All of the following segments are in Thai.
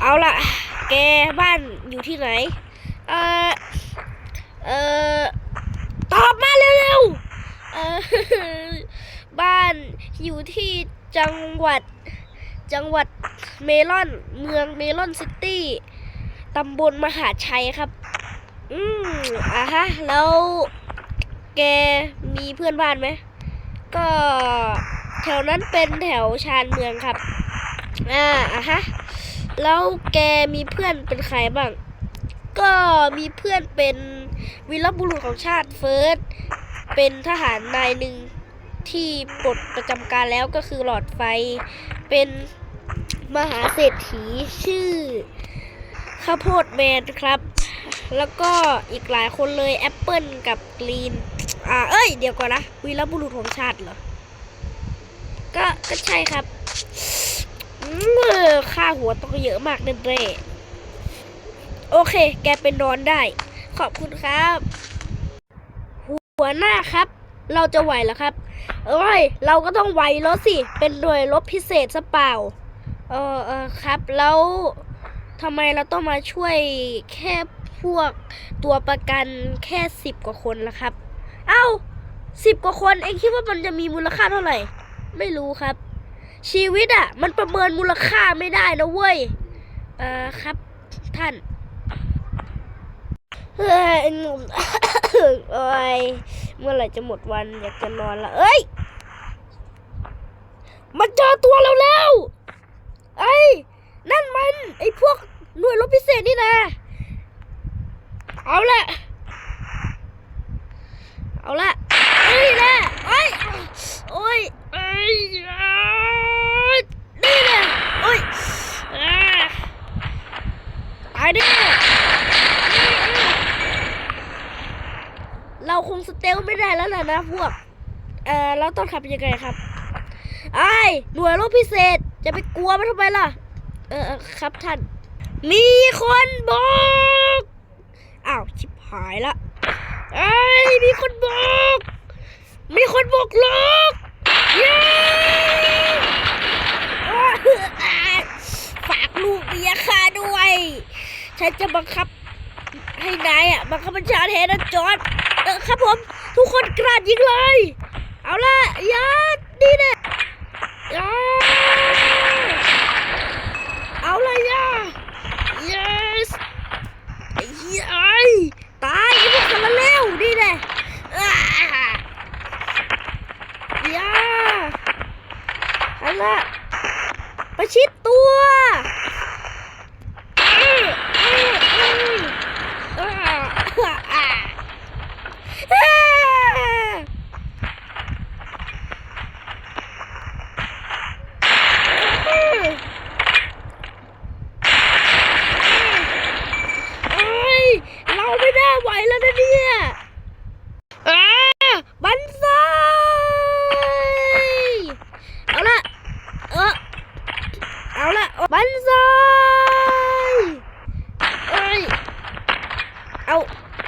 เอาล่ะแกบ้านอยู่ที่ไหน เออเออตอบมาเร็วๆเออบ้านอยู่ที่จังหวัด จังหวัดเมลอน เมืองเมลอนซิตี้ ตำบลมหาชัยครับ อืมอะฮะ แล้วแกมีเพื่อนบ้านไหม ก็ แถวนั้นเป็นแถวชานเมืองครับ อ่าอะฮะ แล้วแกมีเพื่อนเป็นใครบ้าง ก็มีเพื่อนเป็นวีรบุรุษของชาติเฟิร์ส เป็นทหารนายหนึ่งที่ปลดประจำการแล้วก็คือหลอดไฟ เป็นมหาเศรษฐีชื่อข้าวโพดแมนครับ แล้วก็อีกหลายคนเลยแอปเปิลกับกรีน อ่า เอ้ย เดี๋ยวก่อนนะวีรบุรุษของชาติเหรอ ก็ก็ใช่ครับค่าหัวต้องเยอะมากแน่ๆโอเค แกเป็นนอนได้ ขอบคุณครับ หัวหน้าครับ เราจะไหวหรอครับเอ้ย เราก็ต้องไหวแล้วสิ เป็นหน่วยรบพิเศษซะเปล่า เออเออครับ แล้วทำไมเราต้องมาช่วยแค่พวกตัวประกันแค่สิบกว่าคนล่ะครับ เอ้าสิบกว่าคน เองคิดว่ามันจะมีมูลค่าเท่าไหร่ ไม่รู้ครับ ชีวิตอะ่ะ มันประเมินมูลค่าไม่ได้นะเว้ยเอ่อครับท่านเฮ้ยหนุ่มโอ้ยเมื่อไหร่จะหมดวันอยากจะนอนละเอ้ยมันเจอตัวเราแล้วไอ้นั่นมันไอ้พวกหน่วยรบพิเศษนี่นะเอาละเอาละเอ้ยแหละเอ้ยโอ้ย เอ้ยอ่านี่แหละโอ้ยอ่าตายดิเราคงสเตลไม่ได้แล้วล่ะนะพวก เอ่อเราต้องทำยังไงครับไอ้หน่วยรบพิเศษจะไปกลัวมันทำไมล่ะ เออเอครับท่าน มีคนบอกอ้าวชิบหายละไอ้มีคนบอก มีคนบอกลกเย้ฝากลูกเมียข้าด้วย ฉันจะบังคับให้นายอะบังคับบัญชาแทนนะจอร์ดเออครับผม ทุกคนกราดยิงเลย เอาละยาดีเน่ยาเอาละยา yes ไอ้เหี้ยตายไอ้พวกกันละเร็วดีเน่อ่ายาเอาละประชิดตัวอื้ออื้ออื้ออ่าอ่าอ่าอ่าเอ้ยเราไม่ได้ไหวแล้วนะเนี่ยอ่าบันไซเอาละเออเอาละ บันไซเอ้ย เอา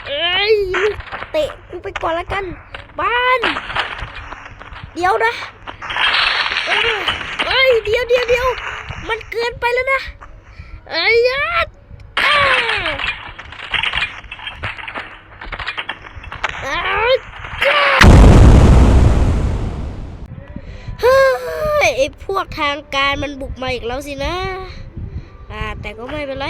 เอ้ยเตะกูไปก่อนละกันบ้านเดี๋ยวนะเอ้ยเดี๋ยวเดี๋ยวเดี๋ยวมันเกินไปแล้วนะเอ้ยอ่าอ้าวจ้าเฮ้ยไอ้ พวกทางการมันบุกมาอีกแล้วสินะ อ่าแต่ก็ไม่เป็นไร